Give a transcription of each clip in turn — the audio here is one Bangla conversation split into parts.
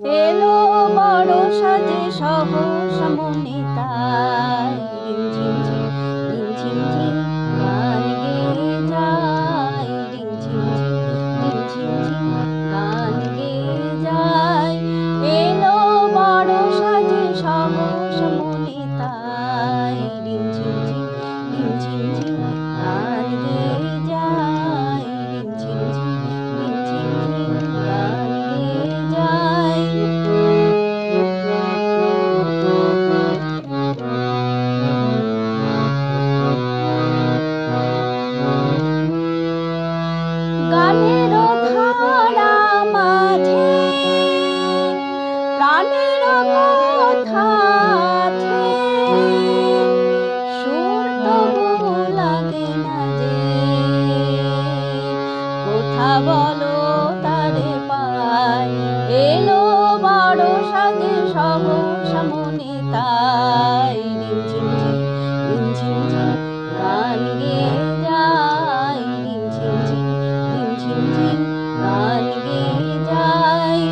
এলো বড় সাজে সহস মনে তাই। রিমঝিম রিমঝিম ঝিম গান গেয়ে যায়। রিমঝিম রিমঝিম ঝিম গান গেয়ে যায়। এলো বড় সাজে সহস মনে তাই। গান গেয়ে যায় রিমঝিম ঝিম রিমঝিম ঝিম গান গেয়ে যায়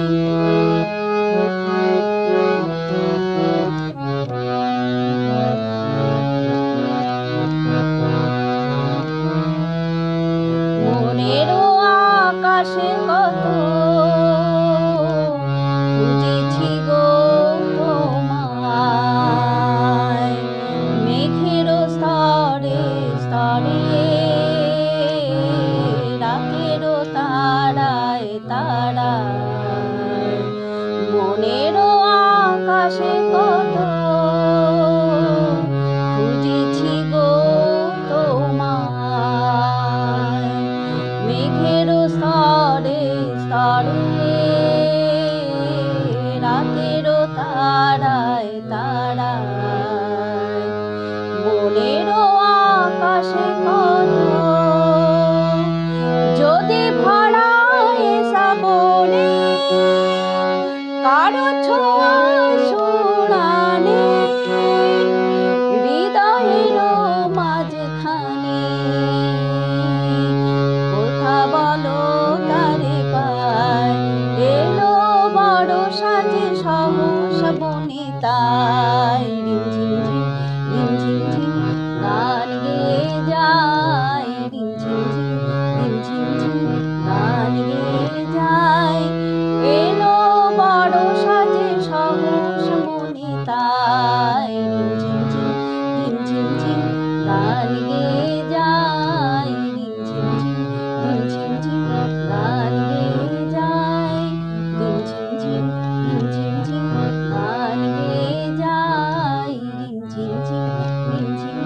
মনেরও আকাশে কত তারায় মনেরও আকাশে কত খুঁজেছি গো তোমায়। মেঘের স্তরে স্তরে, রাতের তারায় তারায়। মনের আকাশে কত কারও ছোঁয়া Thank you.